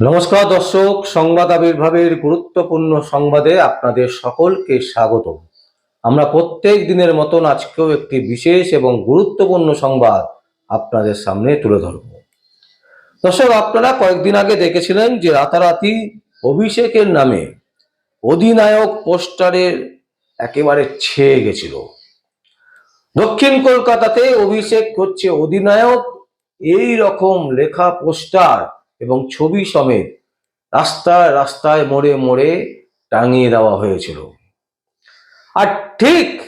নমস্কার দর্শক, সংবাদ আবির্ভাবের গুরুত্বপূর্ণ সংবাদে আপনাদের সকলকে স্বাগত আমরা প্রত্যেক দিনের মতন আজকেও একটি বিশেষ এবং গুরুত্বপূর্ণ সংবাদ আপনাদের সামনে তুলে ধরব। দর্শক, আপনারা কয়েকদিন আগে দেখেছিলেন যে রাতারাতি অভিষেকের নামে অধিনায়ক পোস্টারের একেবারে ছেয়ে গেছিল। দক্ষিণ কলকাতাতে অভিষেক হচ্ছে অধিনায়ক এই রকম লেখা পোস্টার এবং ছবি সমেত রাস্তায় রাস্তায় মোড়ে মোড়ে টাঙিয়ে দেওয়া হয়েছিল। আর ঠিক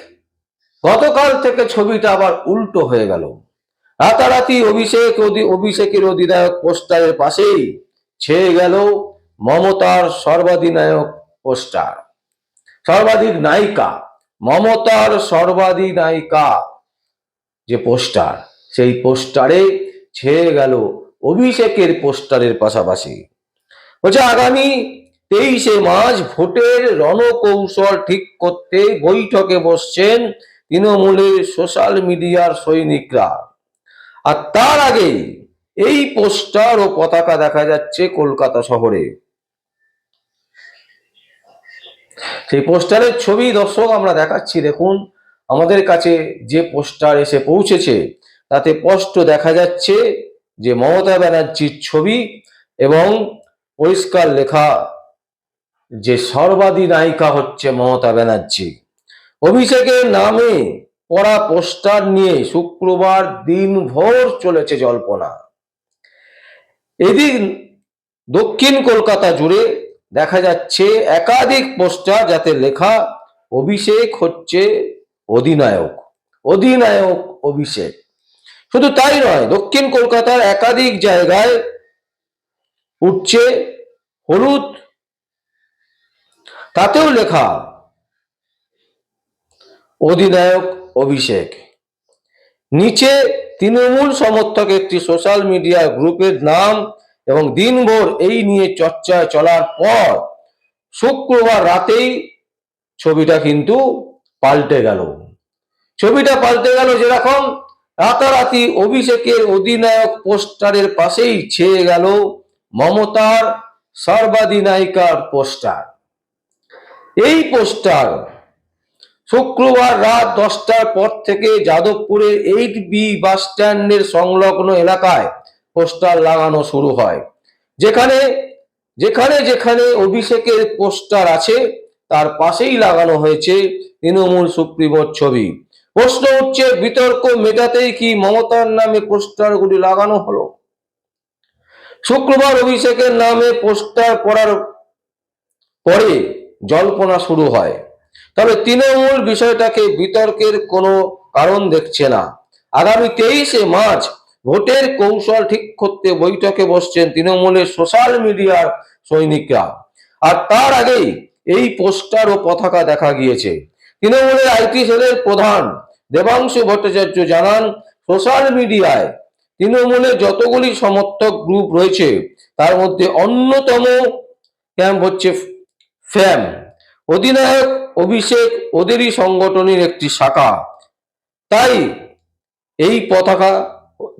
গতকাল থেকে ছবিটা আবার উল্টো হয়ে গেল। রাতারাতি অভিষেক অভিষেকের অধিনায়ক পোস্টারের পাশেই ছেয়ে গেল মমতার সর্বাধিনায়ক পোস্টার। সর্বাধিক নায়িকা, মমতার সর্বাধিক নায়িকা যে পোস্টার, সেই পোস্টারে ছেয়ে গেল অভিষেকের পোস্টারের পাশাপাশি। বলছে, আগামী তেইশে মার্চ ভোটের রণকৌশল ঠিক করতে বৈঠকে বসছেন তৃণমূলের সোশ্যাল মিডিয়ার সৈনিকরা। আর তার আগে এই পোস্টার ও পতাকা দেখা যাচ্ছে কলকাতা শহরে। সেই পোস্টারের ছবি দর্শক আমরা দেখাচ্ছি, দেখুন। আমাদের কাছে যে পোস্টার এসে পৌঁছেছে, তাতে স্পষ্ট দেখা যাচ্ছে যে মমতা ব্যানার্জির ছবি এবং পরিষ্কার লেখা যে সর্বাধিনায়িকা হচ্ছে মমতা ব্যানার্জি। অভিষেকের নামে পড়া পোস্টার নিয়ে শুক্রবার দিনভর চলেছে জল্পনা। এদিন দক্ষিণ কলকাতা জুড়ে দেখা যাচ্ছে একাধিক পোস্টার যাতে লেখা অভিষেক হচ্ছে অধিনায়ক। অধিনায়ক অভিষেক। শুধু তাই নয়, দক্ষিণ কলকাতার একাধিক জায়গায় উঠছে হলুদ। তাতেও লেখা, অধিনায়ক অভিষেক। নিচে তৃণমূল সমর্থক একটি সোশ্যাল মিডিয়া গ্রুপের নাম এবং দিনভর এই নিয়ে চর্চায় চলার পর শুক্রবার রাতেই ছবিটা কিন্তু পাল্টে গেল। ছবিটা পাল্টে গেল যেরকম রাতারাতি অভিষেকের অধিনায়ক পোস্টারের পাশেই ছেয়ে গেল মমতার সর্বাধিনায়িকার পোস্টার। এই পোস্টার শুক্রবার রাত দশটার পর থেকে যাদবপুরের এইট বি বাস স্ট্যান্ডের সংলগ্ন এলাকায় পোস্টার লাগানো শুরু হয়। যেখানে যেখানে যেখানে অভিষেকের পোস্টার আছে, তার পাশেই লাগানো হয়েছে তৃণমূল সুপ্রিমোর ছবি। প্রশ্ন উঠছে বিতর্ক মেটাতেই কি মমতার নামে পোস্টারগুলি লাগানো হলো? শুক্রবার অভিষেকের নামে পোস্টার পড়ার পরে জল্পনা শুরু হয়। তবে তৃণমূল বিষয়টাকে বিতর্কের কোনো কারণ দেখছে না। আগামী তেইশে মার্চ ভোটের কৌশল ঠিক করতে বৈঠকে বসছেন তৃণমূলের সোশ্যাল মিডিয়ার সৈনিকরা। আর তার আগেই এই পোস্টার ও পতাকা দেখা গিয়েছে। তৃণমূলের আইটি সেলের প্রধান দেবাংশু ভট্টাচার্য জানান, সোশ্যাল মিডিয়ায় তৃণমূলের যতগুলি সমর্থক গ্রুপ রয়েছে, তার মধ্যে অন্যতম ক্যাম্প হচ্ছে ফ্যাম। অধিনায়ক অভিষেক ওদেরই সংগঠনের একটি শাখা। তাই এই পতাকা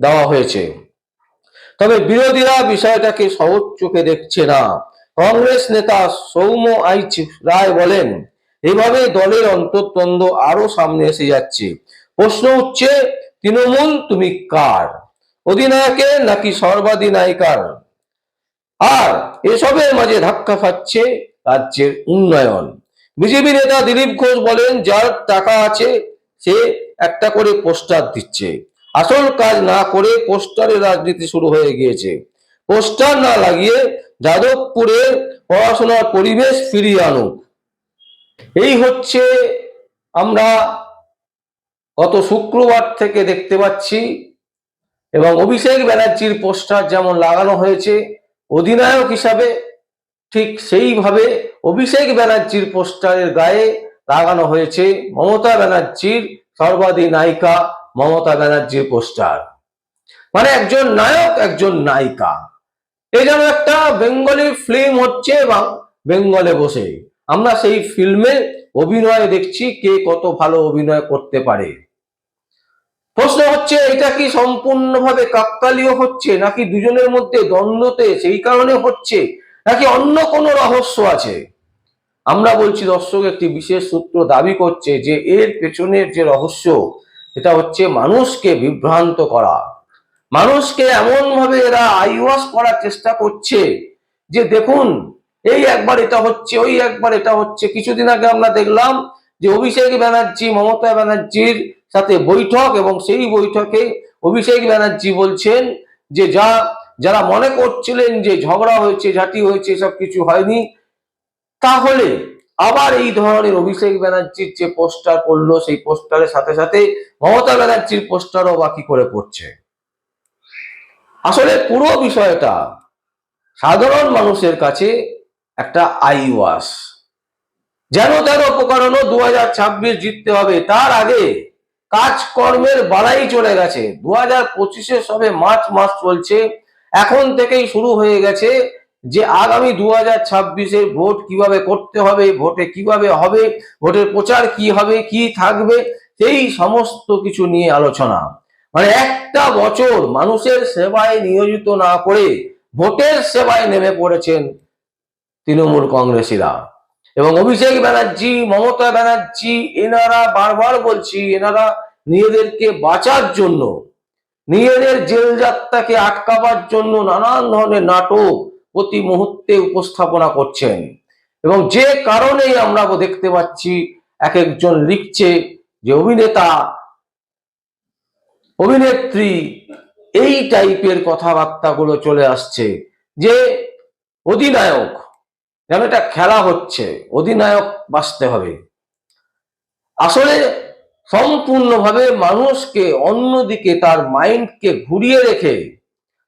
দেওয়া হয়েছে। তবে বিরোধীরা বিষয়টাকে সহজ চোখে দেখছে না। কংগ্রেস নেতা সৌম্য আইচ রায় বলেন এভাবে দলের অন্তর্দ্বন্দ্ব আরও সামনে এসে যাচ্ছে। প্রশ্ন উঠছে, তৃণমূল তুমি কার? অধিনায়কের নাকি সর্বাধিনায়িকার? আর এসবের মাঝে ধাক্কা খাচ্ছে রাজ্যের উন্নয়ন। বিজেপি নেতা দিলীপ ঘোষ বলেন, যার টাকা আছে, সে একটা করে পোস্টার দিচ্ছে। আসল কাজ না করে পোস্টারের রাজনীতি শুরু হয়ে গিয়েছে। পোস্টার না লাগিয়ে যাদবপুরের পড়াশোনার পরিবেশ ফিরিয়ে আনুক। এই হচ্ছে আমরা গত শুক্রবার থেকে দেখতে পাচ্ছি এবং অভিষেক ব্যানার্জির পোস্টার যেমন লাগানো হয়েছে, অধিনায়ক হিসাবে ঠিক সেইভাবে অভিষেক ব্যানার্জির পোস্টারের গায়ে লাগানো হয়েছে মমতা ব্যানার্জির সর্বাধিনায়িকা মমতা ব্যানার্জির পোস্টার। মানে একজন নায়ক, একজন নায়িকা। এই যেন একটা বেঙ্গলি ফিল্ম হচ্ছে এবং বেঙ্গলে বসে। আমরা সেই ফিল্মে অভিনয় দেখছি কে কত ভালো অভিনয় করতে পারে। প্রশ্ন হচ্ছে, এটা কি সম্পূর্ণভাবে কাকতালীয় হচ্ছে নাকি দুজনের মধ্যে দ্বন্দ্বতে সেই কারণে হচ্ছে নাকি অন্য কোনো রহস্য আছে? আমরা বলছি, দর্শক, একটি বিশেষ সূত্র দাবি করছে যে এর পেছনের যে রহস্য এটা হচ্ছে মানুষকে বিভ্রান্ত করা। মানুষকে এমন ভাবে এরা আইওয়াস করার চেষ্টা করছে যে দেখুন এই একবার এটা হচ্ছে, ওই একবার এটা হচ্ছে। কিছুদিন আগে আমরা দেখলাম যে অভিষেক ব্যানার্জি, মমতা ব্যানার্জির সাথে বৈঠক এবং সেই বৈঠকে অভিষেক ব্যানার্জি বলছেন যে যা, যারা মনে করছিলেন যে ঝগড়া হয়েছে, ঝাঁটি হয়েছে, সব কিছু হয়নি, তাহলে আবার এই ধরনের অভিষেক ব্যানার্জির যে পোস্টার পড়ল, সেই পোস্টারের সাথে সাথে মমতা ব্যানার্জির পোস্টারও বাকি করে পড়ছে। আসলে পুরো বিষয়টা সাধারণ মানুষের কাছে একটা আইওয়াস। যেন তেন উপকরণও দু হাজার ছাব্বিশ জিততে হবে। তার আগে কাজকর্মের বাড়াই চলে গেছে। দু হাজার পঁচিশে সবে মার্চ মাস চলছে। এখন থেকেই শুরু হয়ে গেছে যে আগামী দু হাজার ছাব্বিশের ভোট কীভাবে করতে হবে, ভোটে কীভাবে হবে, ভোটের প্রচার কি হবে, কি থাকবে, সেই সমস্ত কিছু নিয়ে আলোচনা। মানে একটা বছর মানুষের সেবায় নিয়োজিত না করে ভোটের সেবায় নেমে পড়েছেন তৃণমূল কংগ্রেসীরা। এবং অভিষেক ব্যানার্জি, মমতা ব্যানার্জি, এনারা বারবার বলছি, এনারা নিজেদেরকে বাঁচার জন্য, নিজেদের জেল যাত্রাকে আটকাবার জন্য নানান ধরনের নাটক প্রতি মুহূর্তে উপস্থাপনা করছেন। এবং যে কারণেই আমরা দেখতে পাচ্ছি, এক একজন লিখছে যে অভিনেতা, অভিনেত্রী, এই টাইপের কথাবার্তাগুলো চলে আসছে। যে অধিনায়ক যেন এটা খেলা হচ্ছে? অধিনায়ক বাঁচতে হবে। আসলে সম্পূর্ণভাবে মানুষকে অন্যদিকে তার মাইন্ডকে ঘুরিয়ে রেখে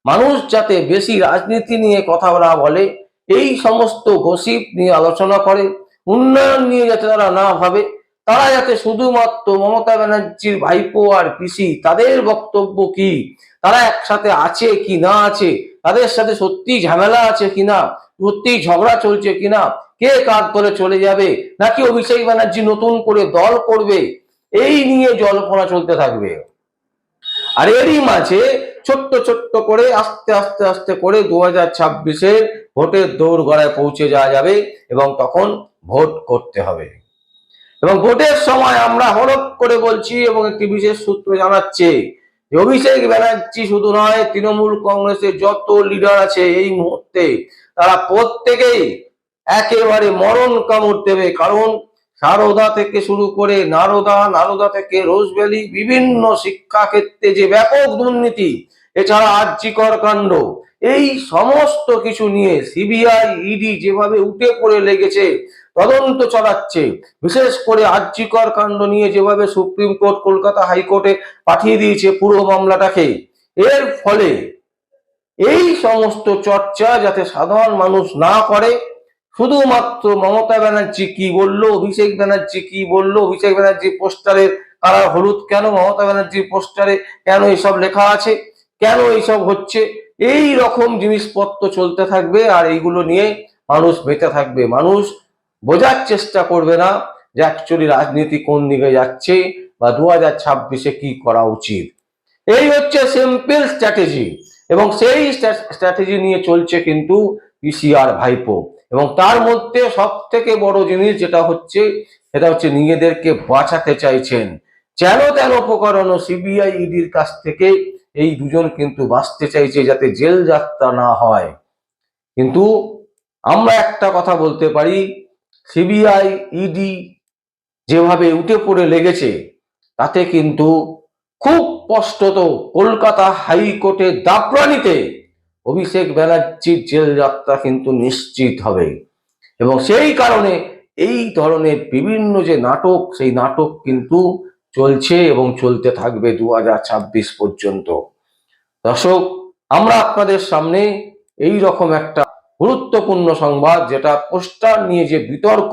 মানুষ যাতে বেশি রাজনীতি নিয়ে কথা না বলে, এই সমস্ত গসিপ নিয়ে আলোচনা করে, উন্নয়ন নিয়ে যাতে তারা না ভাবে, তারা যাতে শুধুমাত্র মমতা ব্যানার্জির ভাইপো আর পিসি তাদের বক্তব্য কি, তারা একসাথে আছে কি না আছে তাদের সাথে সত্যি ঝামেলা আছে কিনা? সত্যি ঝগড়া চলছে কিনা? কে কার করে চলে যাবে? নাকি অভিষেক ব্যানার্জি নতুন করে দল করবে? এই নিয়ে জল্পনা চলতে থাকবে। আর এরই মাঝে ছোট্ট ছোট্ট করে আস্তে আস্তে আস্তে করে দু হাজার ছাব্বিশে ভোটের দৌড় গড়ায় পৌঁছে যাওয়া যাবে এবং তখন ভোট করতে হবে। এবং ভোটের সময় আমরা হরপ করে বলছি এবং একটি বিশেষ সূত্র জানাচ্ছে অভিষেক ব্যানার্জি শুধু নয়, তৃণমূল কংগ্রেসের যত লিডার আছে এই মুহূর্তে, তারা প্রত্যেকেই একেবারে মরণ কামড় দেবে। কারণ সারদা থেকে শুরু করে নারদা নারদা থেকে রোজভ্যালি বিভিন্ন শিক্ষা ক্ষেত্রে যে ব্যাপক দুর্নীতি, এছাড়া আর্যিকর কাণ্ড, এই সমস্ত কিছু নিয়ে সিবিআই ইডি যেভাবে উঠে পড়ে লেগেছে তদন্ত চালাচ্ছে। বিশেষ করে আর্যিকর কাণ্ড নিয়ে যেভাবে সুপ্রিম কোর্ট কলকাতা হাইকোর্টে পাঠিয়ে দিয়েছে পুরো মামলাটাকে, এর ফলে এই সমস্ত চর্চা যাতে সাধারণ মানুষ না করে, শুধুমাত্র মমতা ব্যানার্জি কি বলল, অভিষেক ব্যানার্জি কি বলল, অভিষেক ব্যানার্জি পোস্টারের কালার হলুদ কেন, মমতা ব্যানার্জির পোস্টারে কেন এসব লেখা আছে, কেন এইসব হচ্ছে, এই রকম জিনিসপত্র চলতে থাকবে আর এইগুলো নিয়ে মানুষ বেঁচে থাকবে। মানুষ বোঝার চেষ্টা করবে না যে অ্যাকচুয়ালি রাজনীতি কোন দিকে যাচ্ছে বা দু হাজার ছাব্বিশে কি করা উচিত। এই হচ্ছে সিম্পল স্ট্র্যাটেজি এবং সেই স্ট্র্যাটেজি নিয়ে চলছে কিন্তু পিসিআর ভাইপো। এবং তার মধ্যে সব থেকে বড় জিনিস যেটা হচ্ছে, সেটা হচ্ছে নিজেদেরকে বাঁচাতে চাইছেন। যেন তেন উপকরণ সিবিআই ইডির কাছ থেকে এই দুজন কিন্তু বাঁচতে চাইছে যাতে জেল যাত্রা না হয়। কিন্তু আমরা একটা কথা বলতে পারি সিবিআই ইডি যেভাবে উঠে পড়ে লেগেছে, তাতে কিন্তু খুব স্পষ্টত কলকাতা হাইকোর্টে দাপরানিতে অভিষেক ব্যানার্জির জেল যাত্রা কিন্তু নিশ্চিত হবে। এবং সেই কারণে এই ধরনের বিভিন্ন যে নাটক, সেই নাটক কিন্তু চলছে এবং চলতে থাকবে দু হাজার ছাব্বিশ পর্যন্ত। দর্শক, আমরা আপনাদের সামনে এই রকম একটা গুরুত্বপূর্ণ সংবাদ যেটা পোস্টার নিয়ে যে বিতর্ক,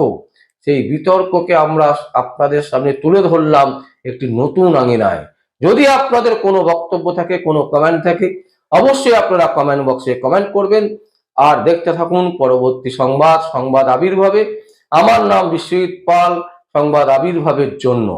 সেই বিতর্ককে আমরা আপনাদের সামনে তুলে ধরলাম একটি নতুন আঙিনায়। যদি আপনাদের কোনো বক্তব্য থাকে, কোনো কমেন্ট থাকে, অবশ্যই আপনারা কমেন্ট বক্সে কমেন্ট করবেন। আর দেখতে থাকুন পরবর্তী সংবাদ সংবাদ আবির্ভাবে। আমার নাম বিশ্বজিৎ পাল, সংবাদ আবির্ভাবের জন্য।